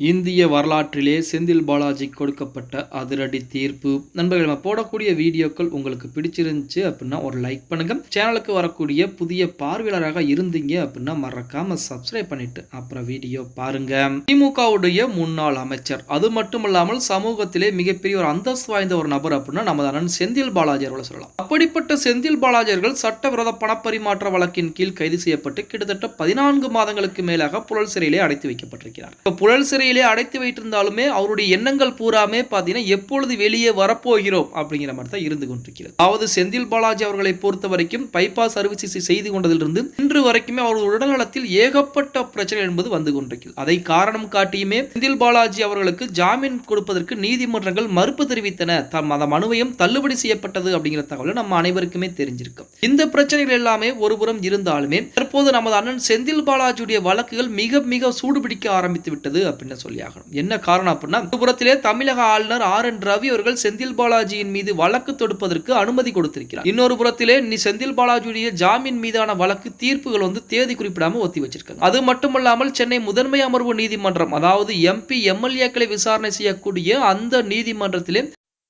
இந்திய வரலாற்றிலே செந்தில் பாலாஜி கொடுக்கப்பட்ட அதிரடி தீர்ப்பு. நண்பர்கள் நம்ம போடக்கூடிய வீடியோக்கள் உங்களுக்கு பிடிச்சிருந்துச்சு அப்படின்னா ஒரு லைக் பண்ணுங்க. சேனலுக்கு வரக்கூடிய புதிய பார்வையாளராக இருந்தீங்க அப்படின்னா மறக்காம சப்ஸ்கிரைப் பண்ணிட்டு அப்புறம் வீடியோ பாருங்க. திமுகவுடைய முன்னாள் அமைச்சர். அது மட்டும் இல்லாமல் சமூகத்திலே மிகப்பெரிய ஒரு அந்தஸ்து வாய்ந்த ஒரு நபர் அப்படின்னா நமது அண்ணன் செந்தில் பாலாஜி அவர்களை சொல்லலாம். அப்படிப்பட்ட செந்தில் பாலாஜியர்கள் சட்டவிரோத பணப்பரிமாற்ற வழக்கின் கீழ் கைது செய்யப்பட்டு கிட்டத்தட்ட பதினான்கு மாதங்களுக்கு மேலாக புழல் சிறையிலே அடைத்து வைக்கப்பட்டிருக்கிறார். புழல் சிறை சிறையிலே அடைத்து வைத்திருந்தாலுமே அவருடைய எண்ணங்கள் பூராமே பார்த்தீங்கன்னா எப்பொழுது வெளியே வரப்போகிறோம் அப்படிங்கிற மாதிரி தான் இருந்து கொண்டிருக்கிறது. அதாவது செந்தில் பாலாஜி அவர்களை பொறுத்த வரைக்கும் பைபாஸ் அறுவை சிகிச்சை செய்து கொண்டதிலிருந்து இன்று வரைக்குமே அவரது உடல்நலத்தில் ஏகப்பட்ட பிரச்சனை என்பது வந்து கொண்டிருக்கிறது. அதை காரணம் காட்டியுமே செந்தில் பாலாஜி அவர்களுக்கு ஜாமீன் கொடுப்பதற்கு நீதிமன்றங்கள் மறுப்பு தெரிவித்தன. தம் அந்த மனுவையும் தள்ளுபடி செய்யப்பட்டது அப்படிங்கிற தகவல் நம்ம அனைவருக்குமே தெரிஞ்சிருக்கும். இந்த பிரச்சனைகள் எல்லாமே ஒருபுறம் இருந்தாலுமே தற்போது நமது அண்ணன் செந்தில் பாலாஜியுடைய வழக்குகள் மிக மிக சூடுபிடிக்க ஆரம்பித்து விட்டது அப்படின்னு சொல்லி ஆகணும். என்ன காரணம் அப்படின்னா புறத்திலே தமிழக ஆளுநர் ஆர் என் ரவி அவர்கள் செந்தில் பாலாஜியின் மீது வழக்கு தொடுப்பதற்கு அனுமதி கொடுத்திருக்கிறார். இன்னொரு புறத்திலே நீ செந்தில் பாலாஜியுடைய ஜாமீன் மீதான வழக்கு தீர்ப்புகள் வந்து தேதி குறிப்பிடாம ஒத்தி வச்சிருக்காங்க. அது மட்டுமல்லாமல் சென்னை முதன்மை அமர்வு நீதிமன்றம் அதாவது எம்பி எம்எல்ஏக்களை விசாரணை செய்யக்கூடிய அந்த நீதிமன்றத்திலே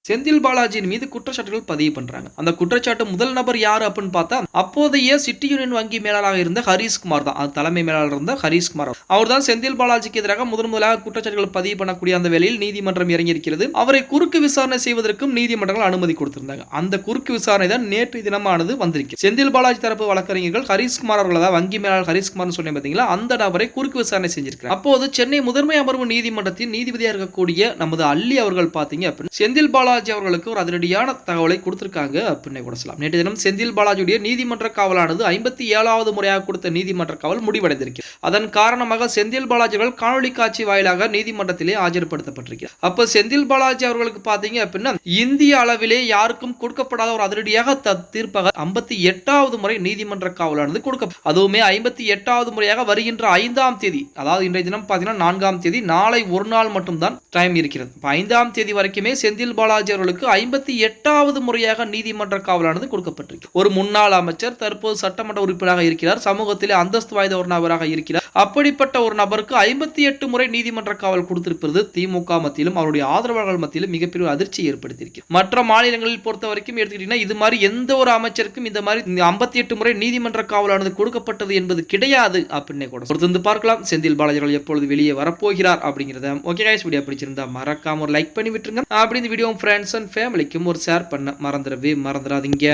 செந்தில் பாலாஜியின் மீது குற்றச்சாட்டுகள் பதிவு பண்றாங்க. அந்த குற்றச்சாட்டு முதல் நபர் யாரு அப்படின்னு பார்த்தா அப்போதைய சிட்டி யூனியன் வங்கி மேலாளராக இருந்த ஹரீஷ்குமார் தான். அது தலைமை மேலாளர் இருந்த ஹரீஷ்குமார் அவர் தான் செந்தில் பாலாஜிக்கு எதிராக முதன் முதலாக குற்றச்சாட்டுகள் பதிவு பண்ணக்கூடிய அந்த வேளையில் நீதிமன்றம் இறங்கியிருக்கிறது. அவரை குறுக்கு விசாரணை செய்வதற்கும் நீதிமன்றங்கள் அனுமதி கொடுத்திருந்தாங்க. அந்த குறுக்கு விசாரணை தான் நேற்று தினமானது வந்திருக்கு. செந்தில் பாலாஜி தரப்பு வழக்கறிஞர்கள் ஹரீஷ்குமார் அவர்கள் வங்கி மேலாளர் ஹரீஷ்குமார் சொன்னேன் பார்த்தீங்களா அந்த நபரை குறுக்கு விசாரணை செஞ்சிருக்கிறார் அப்போது சென்னை முதன்மை அமர்வு நீதிமன்றத்தின் நீதிபதியாக இருக்கக்கூடிய நமது அள்ளி அவர்கள் பார்த்தீங்க அப்படின்னு செந்தில் பாலாஜி பாலாஜி அவர்களுக்கு ஒரு அதிரடியான தகவலை கொடுத்திருக்காங்க அப்படின்னே கூட சொல்லலாம். நேற்று தினம் செந்தில் பாலாஜியுடைய நீதிமன்ற காவலானது ஐம்பத்தி ஏழாவது முறையாக கொடுத்த நீதிமன்ற காவல் முடிவடைந்திருக்கு அதன் காரணமாக செந்தில் பாலாஜி அவர்கள் காணொலி காட்சி வாயிலாக நீதிமன்றத்திலே ஆஜர்படுத்தப்பட்டிருக்கிறார். அப்ப செந்தில் பாலாஜி அவர்களுக்கு பாத்தீங்க அப்படின்னா இந்திய அளவிலே யாருக்கும் கொடுக்கப்படாத ஒரு அதிரடியாக தீர்ப்பாக ஐம்பத்தி எட்டாவது முறை நீதிமன்ற காவலானது கொடுக்க அதுவுமே ஐம்பத்தி எட்டாவது முறையாக வருகின்ற ஐந்தாம் தேதி அதாவது இன்றைய தினம் பார்த்தீங்கன்னா நான்காம் தேதி நாளை ஒரு நாள் மட்டும்தான் டைம் இருக்கிறது. ஐந்தாம் தேதி வரைக்குமே செந்தில் பாலாஜி அவர்களுக்கு ஐம்பத்தி எட்டாவது முறையாக நீதிமன்ற காவலானது கொடுக்கப்பட்டிருக்கு. ஒரு முன்னாள் அமைச்சர் தற்போது சட்டமன்ற உறுப்பினராக இருக்கிறார். சமூகத்திலே அந்தஸ்து வாய்ந்த ஒரு நபராக இருக்கிறார். அப்படிப்பட்ட ஒரு நபருக்கு ஐம்பத்தி எட்டு முறை நீதிமன்ற காவல் கொடுத்திருப்பது திமுக மத்தியிலும் அவருடைய ஆதரவாளர்கள் மத்தியிலும் மிகப்பெரிய அதிர்ச்சியை ஏற்படுத்தியிருக்கு. மற்ற மாநிலங்களில் பொறுத்த வரைக்கும் எடுத்துக்கிட்டீங்கன்னா இது மாதிரி எந்த ஒரு அமைச்சருக்கும் இந்த மாதிரி ஐம்பத்தி எட்டு முறை நீதிமன்ற காவலானது கொடுக்கப்பட்டது என்பது கிடையாது அப்படின்னே கூட பொறுத்து பார்க்கலாம். செந்தில் பாலாஜி அவர்கள் எப்பொழுது வெளியே வரப்போகிறார் அப்படிங்கிறத. ஓகே கைஸ் வீடியோ பிடிச்சிருந்தா மறக்காம ஒரு லைக் பண்ணி விட்டுருங்க. அப்படி இந்த வீடியோ ஃப்ரெண்ட்ஸ் அண்ட் ஃபேமிலிக்கும் ஒரு ஷேர் பண்ண மறந்துடவே மறந்துடாதீங்க.